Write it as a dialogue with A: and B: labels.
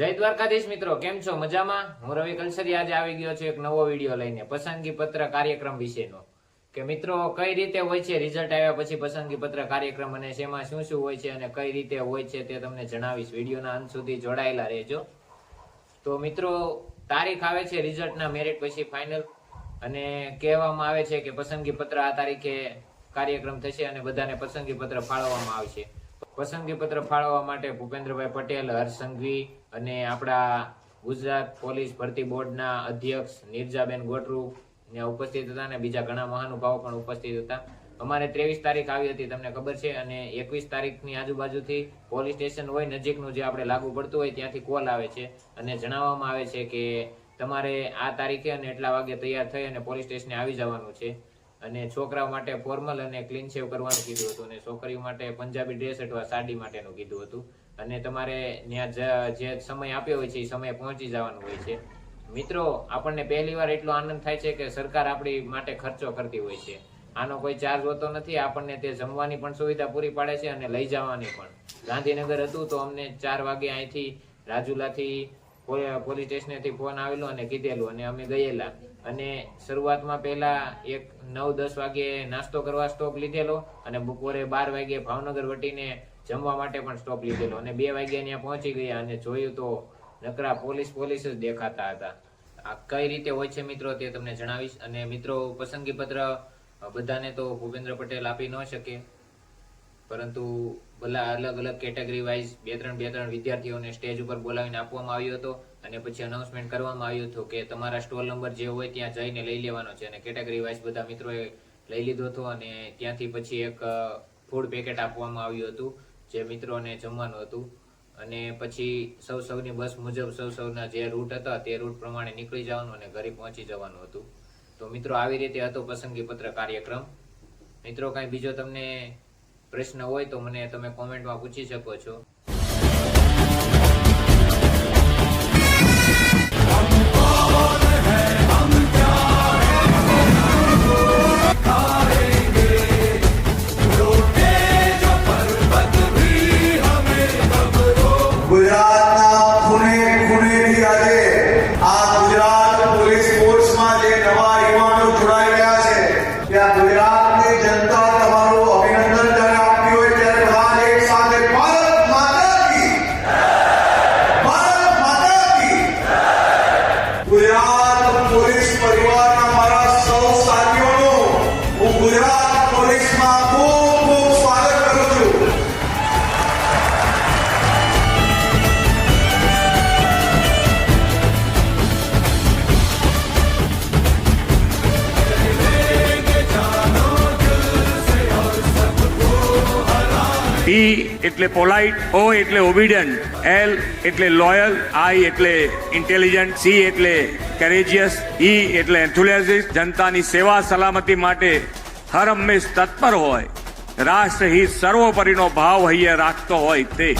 A: જય દ્વારકાધીશ મિત્રો, કેમ છો? મજામાં? હું રવિ કલસરી આજે આવી ગયો છું એક નવો વીડિયો લઈને પસંદગી પત્ર કાર્યક્રમ વિશેનો. કે મિત્રો, કઈ રીતે હોય છે રિઝલ્ટ આવ્યા પછી પસંદગી પત્ર કાર્યક્રમ અને શેમાં શું શું હોય છે અને કઈ રીતે હોય છે તે તમને જણાવીશ. વિડીયોના અંત સુધી જોડાયેલા રહેજો. તો મિત્રો, તારીખ આવે છે રિઝલ્ટના મેરિટ પછી ફાઇનલ અને કહેવામાં આવે છે કે પસંદગી પત્ર આ તારીખે કાર્યક્રમ થશે અને બધાને પસંદગી પત્ર ફાળવવામાં આવશે. પસંદગી પત્ર ફાળવવા માટે ભૂપેન્દ્રભાઈ પટેલ, હર્ષ અને આપણા ગુજરાત પોલીસ ભરતી બોર્ડના અધ્યક્ષ નિર્જાબેન ગોટરુ ને ઉપસ્થિત હતા અને બીજા ઘણા મહાનુભાવો પણ ઉપસ્થિત હતા. અમારે ત્રેવીસ તારીખ આવી હતી, તમને ખબર છે, અને એકવીસ તારીખની આજુબાજુથી પોલીસ સ્ટેશન હોય, નજીકનું જે આપણે લાગુ પડતું હોય, ત્યાંથી કોલ આવે છે અને જણાવવામાં આવે છે કે તમારે આ તારીખે અને એટલા વાગે તૈયાર થઈ અને પોલીસ સ્ટેશને આવી જવાનું છે. અને છોકરા માટે ફોર્મલ અને ક્લીન શેવ કરવાનું કીધું હતું અને છોકરીઓ માટે પંજાબી ડ્રેસ અથવા સાડી માટેનું કીધું હતું. અને તમારે ત્યાં જ- સમય આપ્યો હોય છે એ સમયે પહોંચી જવાનું હોય છે. મિત્રો, આપણને પહેલી વાર એટલો આનંદ થાય છે કે સરકાર આપણી માટે ખર્ચો કરતી હોય છે. આનો કોઈ ચાર્જ હોતો નથી, આપણને તે જમવાની પણ સુવિધા પૂરી પાડે છે અને લઈ જવાની પણ. ગાંધીનગર હતું તો અમને ચાર વાગે અહીંથી રાજુલાથી પોલીસ સ્ટેશનેથી ફોન આવેલો અને કીધેલું અને અમે ગયેલા. અને શરૂઆતમાં પહેલા એક નવ, દસ વાગે નાસ્તો કરવા સ્ટોપ લીધેલો અને બપોરે બાર વાગે ભાવનગર વટીને જમવા માટે પણ સ્ટોપ લીધેલો. અને બે વાગે ત્યાં પહોંચી ગયા અને જોયું તો નકરા પોલીસ પોલીસ જ દેખાતા હતા. આ કઈ રીતે હોય છે મિત્રો તે તમને જણાવીશ. અને મિત્રો, પસંદગી પત્ર બધાને તો ભૂપેન્દ્ર પટેલ આપી ન શકે. પરંતુ ભલા અલગ અલગ કેટેગરી વાઇઝ બે ત્રણ બે ત્રણ વિદ્યાર્થીઓને સ્ટેજ ઉપર બોલાવીને આપવામાં આવ્યો હતો અને પછી અનાઉન્સમેન્ટ કરવામાં આવ્યું હતું કે તમારા સ્ટોલ નંબર જે હોય ત્યાં જઈને લઈ લેવાનો છે અને કેટેગરી વાઇઝ બધા મિત્રોએ લઈ લીધો હતો અને ત્યાંથી પછી એક ફૂડ પેકેટ આપવામાં આવ્યું હતું જે મિત્રોને જમવાનું હતું. અને પછી સૌ સૌની બસ મુજબ સૌ સૌના જે રૂટ હતા તે રૂટ પ્રમાણે નીકળી જવાનું અને ઘરે પહોંચી જવાનું હતું. તો મિત્રો, આવી રીતે હતો પસંદગી પત્ર કાર્યક્રમ. મિત્રો, કાંઈ બીજો તમને પ્રશ્ન હોય તો મને તમે કોમેન્ટમાં પૂછી શકો છો.
B: ગુજરાત પોલીસ ફોર્સમાં જે નવા યુવાનો જોડાઈ રહ્યા છે, ત્યાં ગુજરાતની જનતા
C: પી એટલે પોલાઇટ, ઓ એટલે ઓબિડન્ટ એલ એટલે લોયલ, આઈ એટલે ઇન્ટેલિજન્ટ, સી એટલે કેરેજિયસ ઈ એટલે એન્થુલિયાઝિસ્ટ જનતાની સેવા સલામતી માટે હર હંમેશ તત્પર હોય. રાષ્ટ્રહિત સર્વોપરીનો ભાવ હૈયે રાખતો હોય તે.